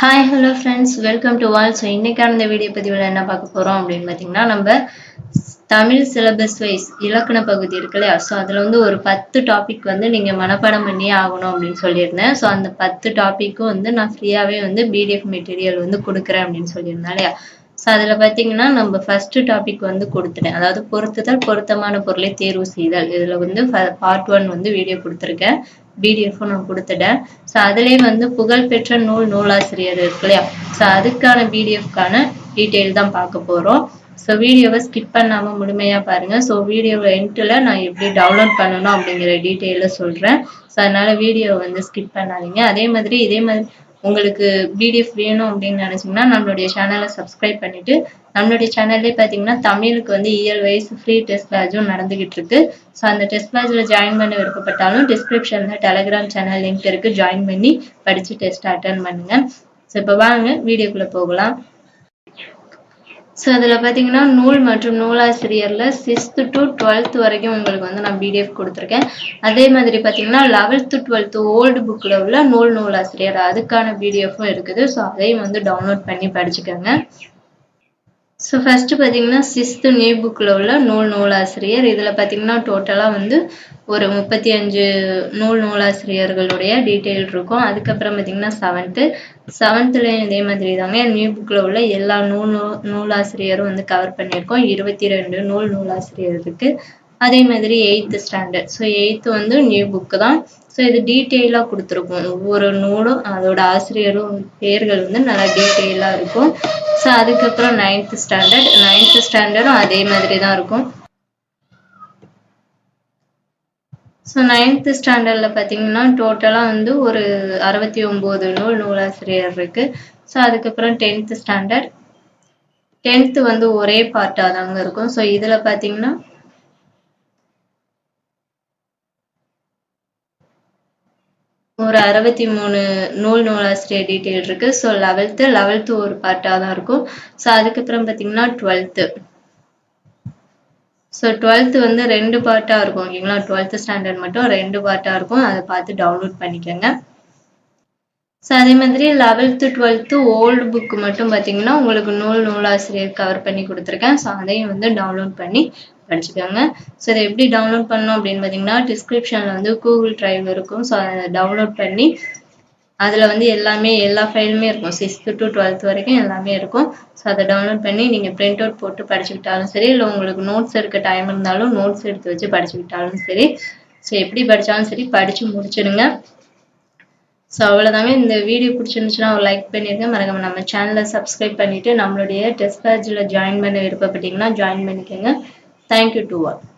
Hi hello friends welcome to wall so இன்றைக்கான இந்த video பதிவில் என்ன பார்க்க போகிறோம் அப்படின்னு பார்த்தீங்கன்னா நம்ம தமிழ் சிலபஸ் வைஸ் இலக்கண பகுதி இருக்கு இல்லையா ஸோ அதில் வந்து ஒரு பத்து டாபிக் வந்து நீங்கள் மனப்பாடம் பண்ணியே ஆகணும் அப்படின்னு சொல்லியிருந்தேன். ஸோ அந்த பத்து டாப்பிக்கும் வந்து நான் ஃப்ரீயாகவே வந்து பிடிஎஃப் மெட்டீரியல் வந்து கொடுக்குறேன் அப்படின்னு சொல்லியிருந்தேன் இல்லையா? ஸோ அதில் பார்த்தீங்கன்னா நம்ம ஃபஸ்ட்டு டாபிக் வந்து கொடுத்துட்டேன். அதாவது பொருத்துதல் பொருத்தமான பொருளை தேர்வு செய்தல். இதில் வந்து பார்ட் ஒன் வந்து வீடியோ கொடுத்துருக்கேன். பிடிஎஃப்பும் நான் கொடுத்துட்டேன். ஸோ அதுலேயே வந்து புகழ்பெற்ற நூல் நூலாசிரியர் இருக்கு இல்லையா? ஸோ அதுக்கான பிடிஎஃப்கான டீட்டெயில் தான் பார்க்க போகிறோம் ஸோ வீடியோவை ஸ்கிப் பண்ணாமல் முழுமையாக பாருங்கள் ஸோ வீடியோவை என்ட்டில் நான் எப்படி டவுன்லோட் பண்ணணும் அப்படிங்கிற டீட்டெயிலில் சொல்கிறேன் ஸோ அதனால் வீடியோவை வந்து ஸ்கிப் பண்ணாதீங்க. அதே மாதிரி இதே மாதிரி உங்களுக்கு பிடிஎஃப் வேணும் அப்படின்னு நினைச்சீங்கன்னா நம்மளுடைய சேனலை சப்ஸ்கிரைப் பண்ணிட்டு நம்மளுடைய சேனல்லே பார்த்தீங்கன்னா தமிழுக்கு வந்து இயல் வைஸ் ஃப்ரீ டெஸ்ட் பேட்சும் நடந்துகிட்டு இருக்கு. ஸோ அந்த டெஸ்ட் பேட்சில் ஜாயின் பண்ண விருப்பப்பட்டாலும் டிஸ்கிரிப்ஷனில் டெலகிராம் சேனல் லிங்க் இருக்குது ஜாயின் பண்ணி படித்து டெஸ்ட் அட்டன் பண்ணுங்க. ஸோ இப்போ வாங்க வீடியோக்குள்ளே போகலாம். ஸோ அதில் பார்த்தீங்கன்னா நூல் மற்றும் நூலாசிரியரில் சிக்ஸ்த்து டு டுவெல்த் வரைக்கும் உங்களுக்கு வந்து நான் பிடிஎஃப் கொடுத்துருக்கேன். அதே மாதிரி பார்த்தீங்கன்னா லெவல்த்து டுவெல்த்து ஓல்டு புக்கில் உள்ள நூல் நூலாசிரியர் அதுக்கான பிடிஎஃப்பும் இருக்குது. ஸோ அதையும் வந்து டவுன்லோட் பண்ணி படிச்சுக்கோங்க. ஸோ ஃபஸ்ட்டு பார்த்தீங்கன்னா சிஸ்து நியூ புக்கில் உள்ள நூல் நூலாசிரியர். இதில் பார்த்தீங்கன்னா டோட்டலாக வந்து ஒரு முப்பத்தி அஞ்சு நூல் நூலாசிரியர்களுடைய டீட்டெயில் இருக்கும். அதுக்கப்புறம் பார்த்தீங்கன்னா செவன்த்து செவன்த்துலேயும் இதே மாதிரி தாங்க. நியூ புக்கில் உள்ள எல்லா நூல் நூலாசிரியரும் வந்து கவர் பண்ணியிருக்கோம். இருபத்தி ரெண்டு நூல் நூலாசிரியர் இருக்குது அதே மாதிரி எயித்து ஸ்டாண்டர்ட் ஸோ எயித்து வந்து நியூ புக்கு தான். ஸோ இது டீட்டெயிலாக கொடுத்துருக்கோம். ஒவ்வொரு நூலும் அதோட ஆசிரியரும் பேர்கள் வந்து நல்லா டீட்டெயிலாக இருக்கும். ஸோ அதுக்கப்புறம் நைன்த்து ஸ்டாண்டர்ட் நைன்த்து ஸ்டாண்டர்டும் அதே மாதிரி தான் இருக்கும் ஸோ நைன்த்து ஸ்டாண்டர்டில் பார்த்தீங்கன்னா டோட்டலாக வந்து ஒரு அறுபத்தி ஒம்பது நூல் நூலாசிரியர் இருக்குது ஸோ அதுக்கப்புறம் டென்த்து ஸ்டாண்டர்ட் டென்த்து வந்து ஒரே பார்ட்டாக தாங்க இருக்கும். ஸோ இதில் பார்த்தீங்கன்னா ஒரு அறுபத்தி மூணு நூல் நூலாசிரியர் டீட்டெயில் இருக்குது ஸோ லெவல்த்து லெவல்த்து ஒரு பார்ட்டாக தான் இருக்கும். ஸோ அதுக்கப்புறம் பார்த்தீங்கன்னா டுவெல்த்து ஸோ டுவெல்த்து வந்து ரெண்டு பார்ட்டாக இருக்கும் ஓகேங்களா? டுவெல்த்து ஸ்டாண்டர்ட் மட்டும் ரெண்டு பார்ட்டாக இருக்கும். அதை பார்த்து டவுன்லோட் பண்ணிக்கோங்க. ஸோ அதே மாதிரி லெவல்த்து டுவெல்த்து ஓல்டு புக்கு மட்டும் பார்த்தீங்கன்னா உங்களுக்கு நூல் நூலாசிரியர் கவர் பண்ணி கொடுத்துருக்கேன். ஸோ அதையும் வந்து டவுன்லோட் பண்ணி படிச்சுக்கோங்க. ஸோ இதை எப்படி டவுன்லோட் பண்ணணும் அப்படின்னு பார்த்தீங்கன்னா டிஸ்கிரிப்ஷனில் வந்து கூகுள் ட்ரைவ் இருக்கும். ஸோ அதை டவுன்லோட் பண்ணி அதில் வந்து எல்லாமே எல்லா ஃபைலுமே இருக்கும். சிக்ஸ்த்து டு டுவெல்த் வரைக்கும் எல்லாமே இருக்கும். ஸோ அதை டவுன்லோட் பண்ணி நீங்கள் பிரிண்ட் அவுட் போட்டு படிச்சுக்கிட்டாலும் சரி இல்லை உங்களுக்கு நோட்ஸ் எடுக்க டைம் இருந்தாலும் நோட்ஸ் எடுத்து வச்சு படிச்சுக்கிட்டாலும் சரி. ஸோ எப்படி படித்தாலும் சரி படித்து முடிச்சிடுங்க. ஸோ அவ்வளோதாங்க இந்த வீடியோ பிடிச்சிருந்துச்சுன்னா ஒரு லைக் பண்ணிடுங்க மறக்காம நம்ம சேனலை சப்ஸ்கிரைப் பண்ணிவிட்டு நம்மளுடைய டெஸ்ட் பேட்சில் ஜாயின் பண்ண விருப்பப்பட்டீங்கன்னா ஜாயின் பண்ணிக்கோங்க. Thank you to all.